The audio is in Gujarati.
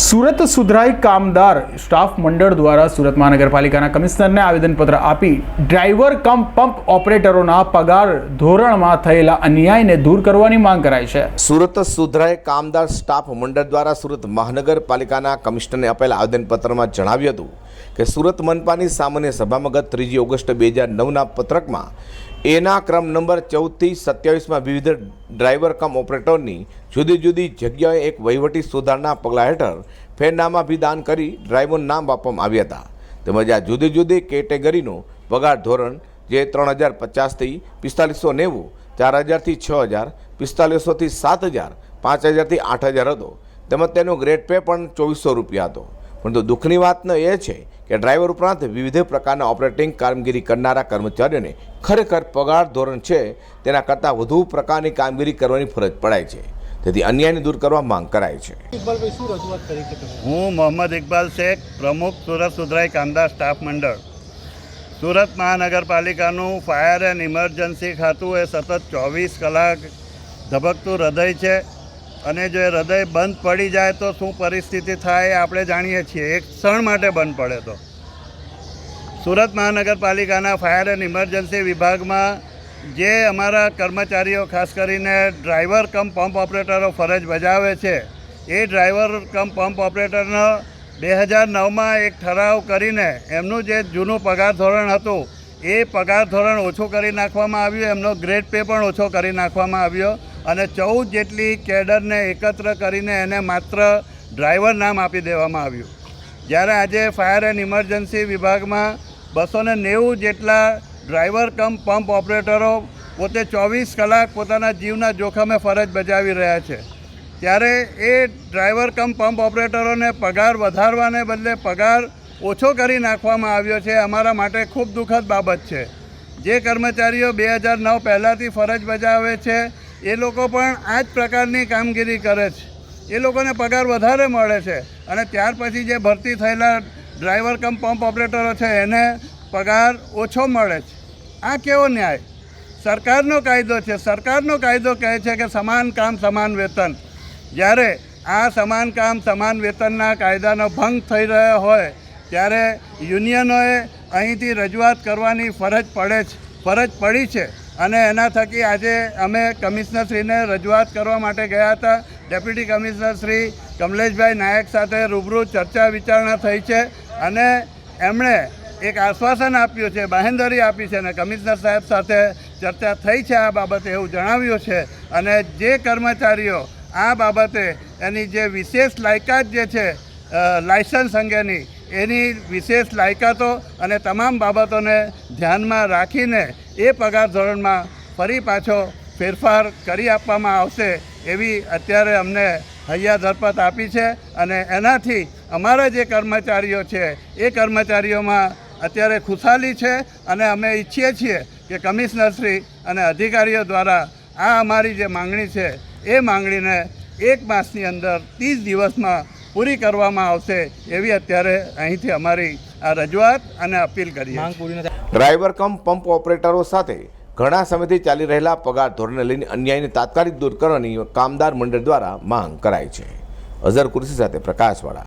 સુરત સુધરાઈ કામદાર સ્ટાફ મંડળ દ્વારા સુરત મહાનગરપાલિકાના કમિશનરને આવેદનપત્ર આપી ડ્રાઈવર કમ પંપ ઓપરેટરોના પગાર ધોરણમાં થયેલા અન્યાયને દૂર કરવાની માંગ કરાઈ છે. સુરત સુધરાઈ કામદાર સ્ટાફ મંડળ દ્વારા સુરત મહાનગરપાલિકાના કમિશનરને આપેલા આવેદનપત્રમાં જણાવ્યું હતું કે સુરત મનપાની સામાન્ય સભામાં ગત ત્રીજી ઓગસ્ટ બે હજાર નવના પત્રકમાં એના ક્રમ નંબર ચૌદથી સત્યાવીસમાં વિવિધ ડ્રાઈવર કમ ઓપરેટરની જુદી જુદી જગ્યાએ એક વહીવટી સુધારણા પગલાં હેઠળ ફેરનામા દાન કરી ડ્રાઈવરનું નામ આપવામાં આવ્યા હતા. તેમજ આ જુદી જુદી કેટેગરીનું પગાર ધોરણ જે ત્રણ હજાર પચાસથી પિસ્તાલીસો નેવું, ચાર હજારથી છ હજાર, પિસ્તાલીસોથી સાત હજાર, પાંચ હજારથી આઠ હજાર હતો. તેમજ તેનો ગ્રેડ પે પણ ચોવીસો રૂપિયા હતો. પરંતુ દુઃખની વાત ન એ છે કે ડ્રાઈવર ઉપરાંત વિવિધ પ્રકારના ઓપરેટિંગ કામગીરી કરનારા કર્મચારીઓને ખરેખર પગાર ધોરણ છે તેના કરતાં વધુ પ્રકારની કામગીરી કરવાની ફરજ પડાય છે. તેથી અન્યાયને દૂર કરવા માંગ કરાય છે. હું મોહમ્મદ ઇકબાલ શેખ પ્રમુખ સુરત સુધરાઈ કામદાર સ્ટાફ મંડળ. સુરત મહાનગરપાલિકાનું ફાયર એન્ડ ઇમરજન્સી ખાતું એ સતત ચોવીસ કલાક ધબકતું હૃદય છે. અને જો હૃદય બંધ પડી જાય તો શું પરિસ્થિતિ થાય આપણે જાણીએ છીએ. એક ક્ષણ માટે બંધ પડે તો. સુરત મહાનગરપાલિકાના ફાયર એન્ડ ઇમરજન્સી વિભાગમાં જે અમારા કર્મચારીઓ, ખાસ કરીને ડ્રાઈવર કમ પંપ ઓપરેટરો ફરજ બજાવે છે, એ ડ્રાઈવર કમ પંપ ઓપરેટરનો બે હજાર નવમાં એક ઠરાવ કરીને એમનું જે જૂનું પગાર ધોરણ હતું, એ પગાર ધોરણ ઓછું કરી નાખવામાં આવ્યું, એમનો ગ્રેડ પે પણ ઓછો કરી નાખવામાં આવ્યો. અને ચૌદ જેટલી કેડરને એકત્ર કરીને એને માત્ર ડ્રાઈવર નામ આપી દેવામાં આવ્યું. જ્યારે આજે ફાયર એન્ડ ઇમરજન્સી વિભાગમાં બસો ને નેવું જેટલા ડ્રાઈવર કમ પંપ ઓપરેટરો પોતે ચોવીસ કલાક પોતાના જીવના જોખમે ફરજ બજાવી રહ્યા છે. ત્યારે એ ડ્રાઈવર કમ પંપ ઓપરેટરોને પગાર વધારવાને બદલે પગાર ઓછો કરી નાખવામાં આવ્યો છે, અમારા માટે ખૂબ દુઃખદ બાબત છે. જે કર્મચારીઓ બે હજાર નવ પહેલાંથી ફરજ બજાવે છે એ લોકો પણ આ જ પ્રકારની કામગીરી કરે છે. એ લોકોને પગાર વધારે મળે છે અને ત્યાર પછી જે ભરતી થયેલા ડ્રાઈવર કમ પંપ ઓપરેટરો છે, એને પગાર ઓછો મળે છે. આ કેવો ન્યાય? સરકારનો કાયદો છે. સરકારનો કાયદો કહે છે કે સમાન કામ, સમાન વેતન. જ્યારે આ સમાન કામ, સમાન વેતનના કાયદાનો ભંગ થઈ રહ્યો હોય, ત્યારે યુનિયનોએ અહીંથી રજૂઆત કરવાની ફરજ પડે છે, ફરજ પડી છે. અને એના થકી આજે અમે કમિશનરશ્રીને રજૂઆત કરવા માટે ગયા હતા. ડેપ્યુટી કમિશનર શ્રી કમલેશભાઈ નાયક સાથે રૂબરૂ ચર્ચા વિચારણા થઈ છે અને એમણે એક આશ્વાસન આપ્યું છે, બાહેંધરી આપી છે અને કમિશનર સાહેબ સાથે ચર્ચા થઈ છે આ બાબતે એવું જણાવ્યું છે. અને જે કર્મચારીઓ આ બાબતે એની જે વિશેષ લાયકાત જે છે લાયસન્સ અંગેની, એની વિશેષ લાયકાતો અને તમામ બાબતોને ધ્યાનમાં રાખીને એ પગાર ધોરણમાં ફરી પાછો ફેરફાર કરી આપવામાં આવશે એવી અત્યારે અમને હૈયા ધરપત આપી છે અને એનાથી અમારા જે કર્મચારીઓ છે એ કર્મચારીઓમાં અત્યારે ખુશાલી છે અને અમે ઈચ્છીએ છીએ કે કમિશનરશ્રી અને અધિકારીઓ દ્વારા આ અમારી જે માંગણી છે એ માંગણીને એક માસની અંદર ત્રીસ દિવસમાં પૂરી કરવામાં આવશે એવી અત્યારે અહીંથી અમારી આ રજૂઆત અને અપીલ કરીએ માંગ પૂરી ડ્રાઈવર કમ પંપ ઓપરેટરો સાથે ઘણા સમયથી ચાલી રહેલા પગાર ધોરણને લઈને અન્યાયને તાત્કાલિક દૂર કરવાની કામદાર મંડળ દ્વારા માંગ કરાઈ છે. અઝર કુર્સી સાથે પ્રકાશવાળા